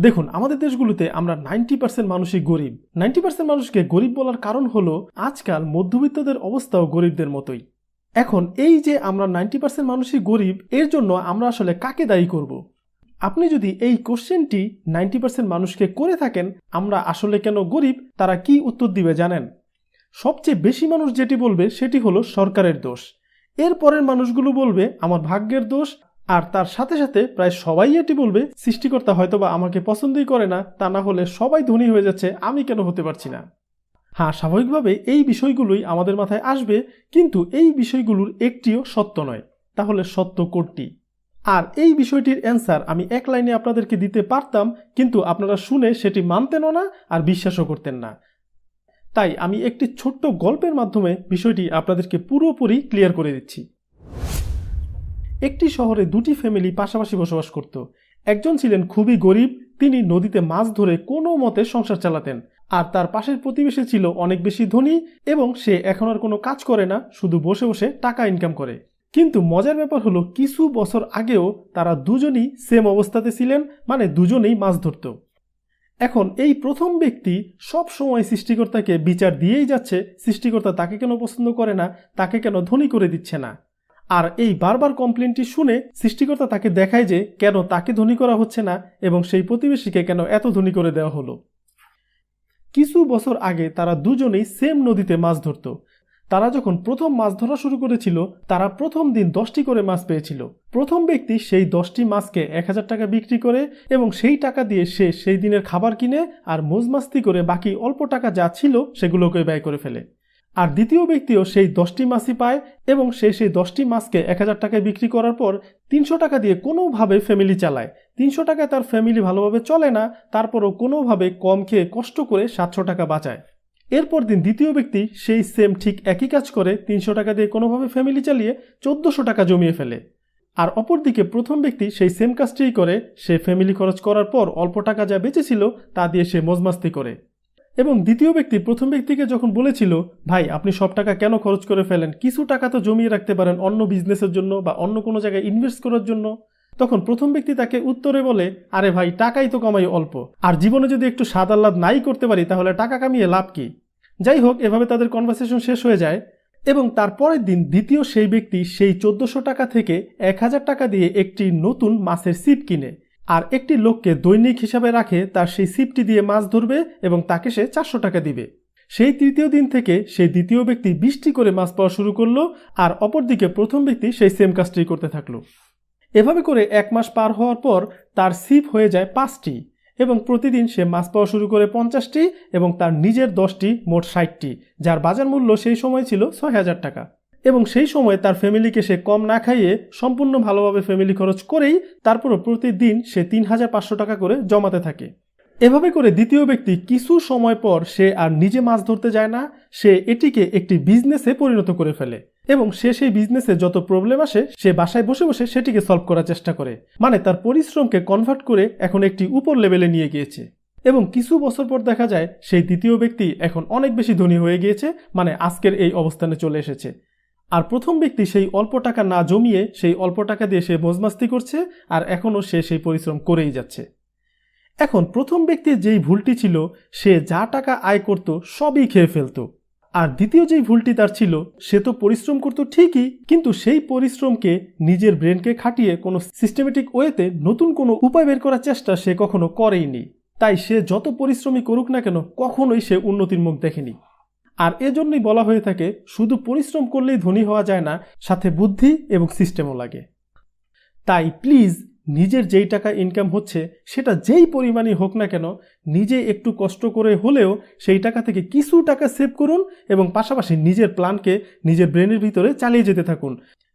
দেখুন, আমাদের দেশগুলোতে আমরা নাইনটি পার্সেন্ট মানুষই গরিব। নাইনটি পার্সেন্ট মানুষকে গরিব বলার কারণ হলো, আজকাল মধ্যবিত্তদের অবস্থাও গরিবদের মতোই। এখন, এই যে আমরা নাইনটি পার্সেন্ট মানুষই গরিব, এর জন্য আমরা আসলে কাকে দায়ী করব? আপনি যদি এই কোশ্চেনটি নাইনটি পার্সেন্ট মানুষকে করে থাকেন, আমরা আসলে কেন গরিব, তারা কি উত্তর দিবে জানেন? সবচেয়ে বেশি মানুষ যেটি বলবে, সেটি হলো সরকারের দোষ। এর পরের মানুষগুলো বলবে, আমার ভাগ্যের দোষ আর তার সাথে সাথে প্রায় সবাই এটি বলবে, সৃষ্টিকর্তা হয়তোবা আমাকে পছন্দই করে না, তা না হলে সবাই ধনী হয়ে যাচ্ছে, আমি কেন হতে পারছি না? হ্যাঁ স্বাভাবিকভাবে এই বিষয়গুলোই আমাদের মাথায় আসবে, কিন্তু এই বিষয়গুলোর একটিও সত্য নয়। তাহলে সত্য কোনটি আর এই বিষয়টির অ্যান্সার আমি এক লাইনে আপনাদেরকে দিতে পারতাম, কিন্তু আপনারা শুনে সেটি মানতেনও না আর বিশ্বাসও করতেন না। তাই আমি একটি ছোট্ট গল্পের মাধ্যমে বিষয়টি আপনাদেরকে পুরোপুরি ক্লিয়ার করে দিচ্ছি। একটি শহরে দুটি ফ্যামিলি পাশাপাশি বসবাস করত। একজন ছিলেন খুবই গরিব, তিনি নদীতে মাছ ধরে কোনো মতে সংসার চালাতেন। আর তার পাশের প্রতিবেশী ছিল অনেক বেশি ধনী এবং সে এখন আর কোনো কাজ করে না, শুধু বসে বসে টাকা ইনকাম করে। কিন্তু মজার ব্যাপার হলো, কিছু বছর আগেও তারা দুজনই সেম অবস্থাতে ছিলেন মানে দুজনেই মাছ ধরত। এখন এই প্রথম ব্যক্তি সব সময় সৃষ্টিকর্তাকে বিচার দিয়েই যাচ্ছে, সৃষ্টিকর্তা তাকে কেন পছন্দ করে না, তাকে কেন ধনী করে দিচ্ছে না। আর এই বারবার কমপ্লেনটি শুনে সৃষ্টিকর্তা তাকে দেখায় যে কেন তাকে ধনী করা হচ্ছে না এবং সেই প্রতিবেশীকে কেন এত ধনী করে দেওয়া হলো। কিছু বছর আগে তারা দুজনেই সেম নদীতে মাছ ধরত। তারা যখন প্রথম মাছ ধরা শুরু করেছিল, তারা প্রথম দিন দশটি করে মাছ পেয়েছিল। প্রথম ব্যক্তি সেই দশটি মাছকে এক হাজার টাকা বিক্রি করে এবং সেই টাকা দিয়ে সে সেই দিনের খাবার কিনে আর মোজমাস্তি করে বাকি অল্প টাকা যা ছিল সেগুলোকে ব্যয় করে ফেলে। আর দ্বিতীয় ব্যক্তিও সেই দশটি মাছই পায় এবং সে সেই দশটি মাছকে এক হাজার টাকায় বিক্রি করার পর তিনশো টাকা দিয়ে কোনোভাবে ফ্যামিলি চালায়। তিনশো টাকায় তার ফ্যামিলি ভালোভাবে চলে না, তারপরও কোনোভাবে কম খেয়ে কষ্ট করে সাতশো টাকা বাঁচায়। এরপর দিন দ্বিতীয় ব্যক্তি সেই সেম ঠিক একই কাজ করে তিনশো টাকা দিয়ে কোনোভাবে ফ্যামিলি চালিয়ে চোদ্দোশো টাকা জমিয়ে ফেলে। আর অপরদিকে প্রথম ব্যক্তি সেই সেম কাজটিই করে, সে ফ্যামিলি খরচ করার পর অল্প টাকা যা বেঁচেছিল তা দিয়ে সে মজমাস্তি করে। এবং দ্বিতীয় ব্যক্তি প্রথম ব্যক্তিকে যখন বলেছিল, ভাই, আপনি সব টাকা কেন খরচ করে ফেলেন? কিছু টাকা তো জমিয়ে রাখতে পারেন অন্য বিজনেসের জন্য বা অন্য কোনো জায়গায় ইনভেস্ট করার জন্য। তখন প্রথম ব্যক্তি তাকে উত্তরে বলে, আরে ভাই, টাকাই তো কামাই অল্প। আর জীবনে যদি একটু স্বাদ আহ্লাদ নাই করতে পারি, তাহলে টাকা কামিয়ে লাভ কি? যাই হোক, এভাবে তাদের কনভারসেশন শেষ হয়ে যায় এবং তারপরের দিন দ্বিতীয় সেই ব্যক্তি সেই চোদ্দশো টাকা থেকে এক হাজার টাকা দিয়ে একটি নতুন মাছের সিপ কিনে। আর একটি লোককে দৈনিক হিসাবে রাখে, তার সেই সিপটি দিয়ে মাছ ধরবে এবং তাকে সে চারশো টাকা দিবে। সেই তৃতীয় দিন থেকে সেই দ্বিতীয় ব্যক্তি বিশটি করে মাছ পাওয়া শুরু করল আর অপরদিকে প্রথম ব্যক্তি সেই সেম কাজটি করতে থাকল। এভাবে করে এক মাস পার হওয়ার পর তার সিপ হয়ে যায় পাঁচটি এবং প্রতিদিন সে মাছ পাওয়া শুরু করে পঞ্চাশটি এবং তার নিজের দশটি, মোট ষাটটি, যার বাজার মূল্য সেই সময় ছিল ছয় হাজার টাকা। এবং সেই সময় তার ফ্যামিলিকে সে কম না খাইয়ে সম্পূর্ণ ভালোভাবে ফ্যামিলি খরচ করেই তারপরও প্রতিদিন সে তিন হাজার পাঁচশো টাকা করে জমাতে থাকে। এভাবে করে দ্বিতীয় ব্যক্তি কিছু সময় পর সে আর নিজে মাছ ধরতে যায় না, সে এটিকে একটি বিজনেসে পরিণত করে ফেলে এবং সে সেই বিজনেসে যত প্রবলেম আসে, সে বাসায় বসে বসে সেটিকে সলভ করার চেষ্টা করে। মানে তার পরিশ্রমকে কনভার্ট করে এখন একটি উপর লেভেলে নিয়ে গিয়েছে। এবং কিছু বছর পর দেখা যায়, সেই দ্বিতীয় ব্যক্তি এখন অনেক বেশি ধনী হয়ে গিয়েছে মানে আজকের এই অবস্থানে চলে এসেছে। আর প্রথম ব্যক্তি সেই অল্প টাকা না জমিয়ে সেই অল্প টাকা দিয়ে সে মজমাস্তি করছে আর এখনও সে সেই পরিশ্রম করেই যাচ্ছে। এখন প্রথম ব্যক্তির যেই ভুলটি ছিল, সে যা টাকা আয় করত সবই খেয়ে ফেলত। আর দ্বিতীয় যেই ভুলটি তার ছিল, সে তো পরিশ্রম করতো ঠিকই, কিন্তু সেই পরিশ্রমকে নিজের ব্রেনকে খাটিয়ে কোনো সিস্টেমেটিক ওয়েতে নতুন কোনো উপায় বের করার চেষ্টা সে কখনো করেইনি। তাই সে যত পরিশ্রমী করুক না কেন, কখনোই সে উন্নতির মুখ দেখেনি। আর এজন্যই বলা হয়ে থাকে, শুধু পরিশ্রম করলেই ধনী হওয়া যায় না, সাথে বুদ্ধি এবং সিস্টেমও লাগে। তাই প্লিজ নিজের যেই টাকা ইনকাম হচ্ছে, সেটা যেই পরিমাণই হোক না কেন, নিজে একটু কষ্ট করে হলেও সেই টাকা থেকে কিছু টাকা সেভ করুন এবং পাশাপাশি নিজের প্ল্যানকে নিজের ব্রেনের ভিতরে চালিয়ে যেতে থাকুন।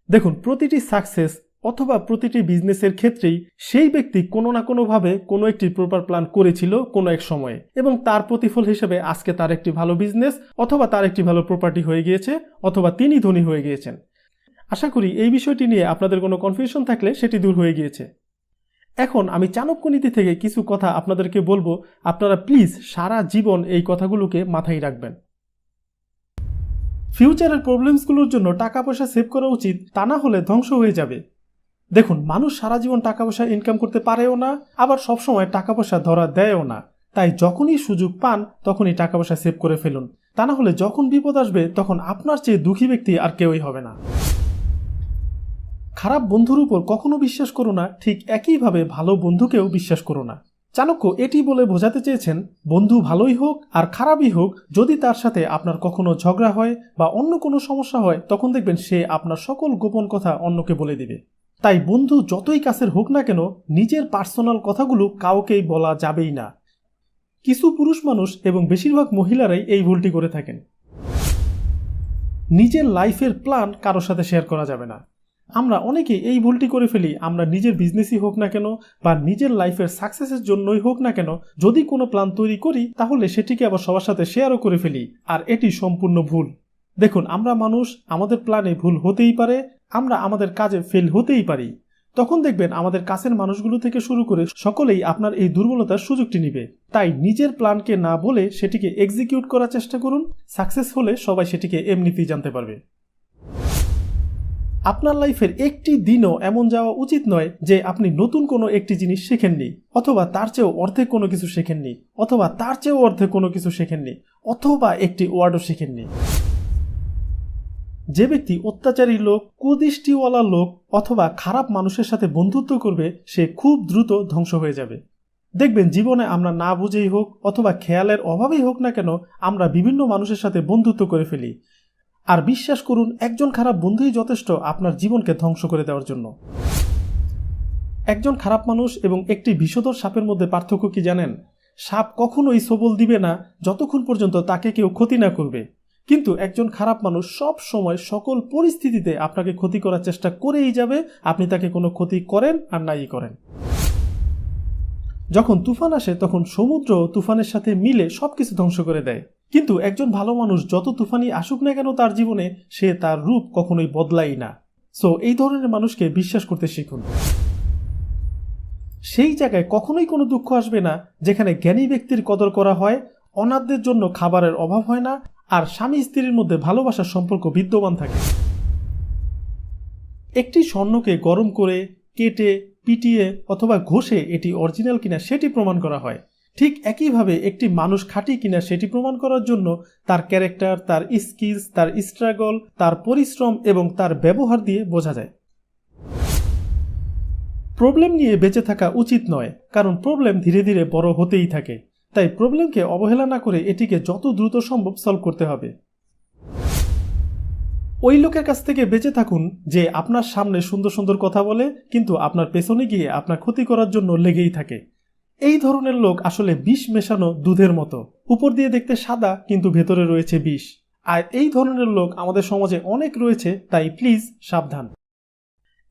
দেখুন, প্রতিটি সাকসেস অথবা প্রতিটি বিজনেসের ক্ষেত্রেই সেই ব্যক্তি কোনো না কোনোভাবে কোনো একটি প্রপার প্ল্যান করেছিল কোনো এক সময়ে এবং তার প্রতিফল হিসেবে আজকে তার একটি ভালো বিজনেস অথবা তার একটি ভালো প্রপার্টি হয়ে গিয়েছে অথবা তিনি ধনী হয়ে গিয়েছেন। আশা করি এই বিষয়টি নিয়ে আপনাদের কোনো কনফিউশন থাকলে সেটি দূর হয়ে গিয়েছে। এখন আমি চাণক্য নীতি থেকে কিছু কথা আপনাদেরকে বলব, আপনারা প্লিজ সারা জীবন এই কথাগুলোকে মাথায় রাখবেন। ফিউচারের প্রবলেমসগুলোর জন্য টাকা পয়সা সেভ করা উচিত তা না হলে ধ্বংস হয়ে যাবে। দেখুন, মানুষ সারা জীবন টাকা পয়সা ইনকাম করতে পারেও না, আবার সবসময় টাকা পয়সা ধরা দেয়ও না। তাই যখনই সুযোগ পান, তখনই টাকা পয়সা সেভ করে ফেলুন। তা না হলে যখন বিপদ আসবে, তখন আপনার চেয়ে দুঃখী ব্যক্তি আর কেউই হবে না। খারাপ বন্ধুর উপর কখনো বিশ্বাস করো না, ঠিক একইভাবে ভালো বন্ধুকেও বিশ্বাস করো না। চাণক্য এটি বলে বোঝাতে চেয়েছেন, বন্ধু ভালোই হোক আর খারাপই হোক, যদি তার সাথে আপনার কখনো ঝগড়া হয় বা অন্য কোনো সমস্যা হয়, তখন দেখবেন সে আপনার সকল গোপন কথা অন্যকে বলে দিবে। তাই বন্ধু যতই কাছের হোক না কেন নিজের পার্সোনাল কথাগুলো কাউকেই বলা যাবেই না। কিছু পুরুষ মানুষ এবং বেশিরভাগ মহিলারাই এই ভুলটি করে থাকেন। নিজের লাইফের প্ল্যান কারোর সাথে শেয়ার করা যাবে না। আমরা অনেকে এই ভুলটি করে ফেলি, আমরা নিজের বিজনেসই হোক না কেন বা নিজের লাইফের সাকসেসের জন্যই হোক না কেন যদি কোনো প্ল্যান তৈরি করি, তাহলে সেটিকে আবার সবার সাথে শেয়ারও করে ফেলি, আর এটি সম্পূর্ণ ভুল। দেখুন, আমরা মানুষ, আমাদের প্ল্যানে ভুল হতেই পারে আমরা আমাদের কাজে ফেল হতেই পারি। তখন দেখবেন আমাদের কাছের মানুষগুলো থেকে শুরু করে সকলেই আপনার এই দুর্বলতার সুযোগটি নিবে। তাই নিজের প্ল্যানকে না বলে সেটিকে এক্সিকিউট করার চেষ্টা করুন। সাকসেস হলে সবাই সেটিকে এমনিতেই জানতে পারবে। আপনার লাইফের একটি দিনও এমন যাওয়া উচিত নয় যে আপনি নতুন কোনো একটি জিনিস শেখেননি, অথবা তার চেয়েও অর্ধেক কোনো কিছু শেখেননি, অথবা তার চেয়েও অর্ধেক কোনো কিছু শেখেননি, অথবা একটি ওয়ার্ডও শেখেননি। যে ব্যক্তি অত্যাচারী লোক, কুদৃষ্টিওয়ালা লোক অথবা খারাপ মানুষের সাথে বন্ধুত্ব করবে, সে খুব দ্রুত ধ্বংস হয়ে যাবে। দেখবেন জীবনে আমরা না বুঝেই হোক অথবা খেয়ালের অভাবেই হোক না কেন আমরা বিভিন্ন মানুষের সাথে বন্ধুত্ব করে ফেলি। আর বিশ্বাস করুন, একজন খারাপ বন্ধুই যথেষ্ট আপনার জীবনকে ধ্বংস করে দেওয়ার জন্য। একজন খারাপ মানুষ এবং একটি বিষধর সাপের মধ্যে পার্থক্য কি জানেন? সাপ কখনোই সবল দিবে না, যতক্ষণ পর্যন্ত তাকে কেউ ক্ষতি না করবে। কিন্তু একজন খারাপ মানুষ সব সময় সকল পরিস্থিতিতে আপনাকে ক্ষতি করার চেষ্টা করেই যাবে, আপনি তাকে কোনো ক্ষতি করেন আর নাই করেন। যখন তুফান আসে, তখন সমুদ্র তুফানের সাথে মিলে সবকিছু ধ্বংস করে দেয়। কিন্তু একজন ভালো মানুষ যত তুফানি আসুক না কেন তার জীবনে, সে তার রূপ কখনোই বদলাই না। সো এই ধরনের মানুষকে বিশ্বাস করতে শিখুন। সেই জায়গায় কখনোই কোনো দুঃখ আসবে না, যেখানে জ্ঞানী ব্যক্তির কদর করা হয়, অনাথদের জন্য খাবারের অভাব হয় না আর স্বামী স্ত্রীর মধ্যে ভালোবাসার সম্পর্ক বিদ্যমান থাকে। একটি স্বর্ণকে গরম করে, কেটে, পিটিয়ে অথবা ঘষে এটি অরিজিনাল কিনা সেটি প্রমাণ করা হয়। ঠিক একইভাবে একটি মানুষ খাঁটি কিনা সেটি প্রমাণ করার জন্য তার ক্যারেক্টার, তার স্কিলস, তার স্ট্রাগল, তার পরিশ্রম এবং তার ব্যবহার দিয়ে বোঝা যায়। প্রবলেম নিয়ে বেঁচে থাকা উচিত নয়, কারণ প্রবলেম ধীরে ধীরে বড় হতেই থাকে। তাই প্রবলেমকে অবহেলা না করে এটিকে যত দ্রুত সম্ভব সলভ করতে হবে। ওই লোকের কাছ থেকে বেঁচে থাকুন যে আপনার সামনে সুন্দর সুন্দর কথা বলে, কিন্তু আপনার পেছনে গিয়ে আপনার ক্ষতি করার জন্য লেগেই থাকে। এই ধরনের লোক আসলে বিষ মেশানো দুধের মতো। উপর দিয়ে দেখতে সাদা, কিন্তু ভেতরে রয়েছে বিষ। আর এই ধরনের লোক আমাদের সমাজে অনেক রয়েছে, তাই প্লিজ সাবধান।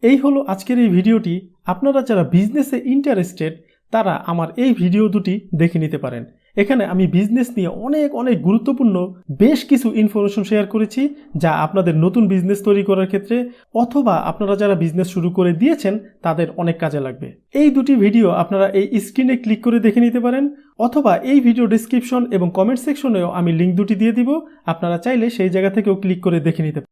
এই হলো আজকের এই ভিডিওটি। আপনারা যারা বিজনেসে ইন্টারেস্টেড তারা আমার এই ভিডিও দুটি দেখে নিতে পারেন। এখানে আমি বিজনেস নিয়ে অনেক অনেক গুরুত্বপূর্ণ বেশ কিছু ইনফরমেশন শেয়ার করেছি যা আপনাদের নতুন বিজনেস তৈরি করার ক্ষেত্রে অথবা আপনারা যারা বিজনেস শুরু করে দিয়েছেন, তাদের অনেক কাজে লাগবে। এই দুটি ভিডিও আপনারা এই স্ক্রিনে ক্লিক করে দেখে নিতে পারেন অথবা এই ভিডিও ডিসক্রিপশন এবং কমেন্ট সেকশনেও আমি লিঙ্ক দুটি দিয়ে দিব। আপনারা চাইলে সেই জায়গা থেকেও ক্লিক করে দেখে নিতে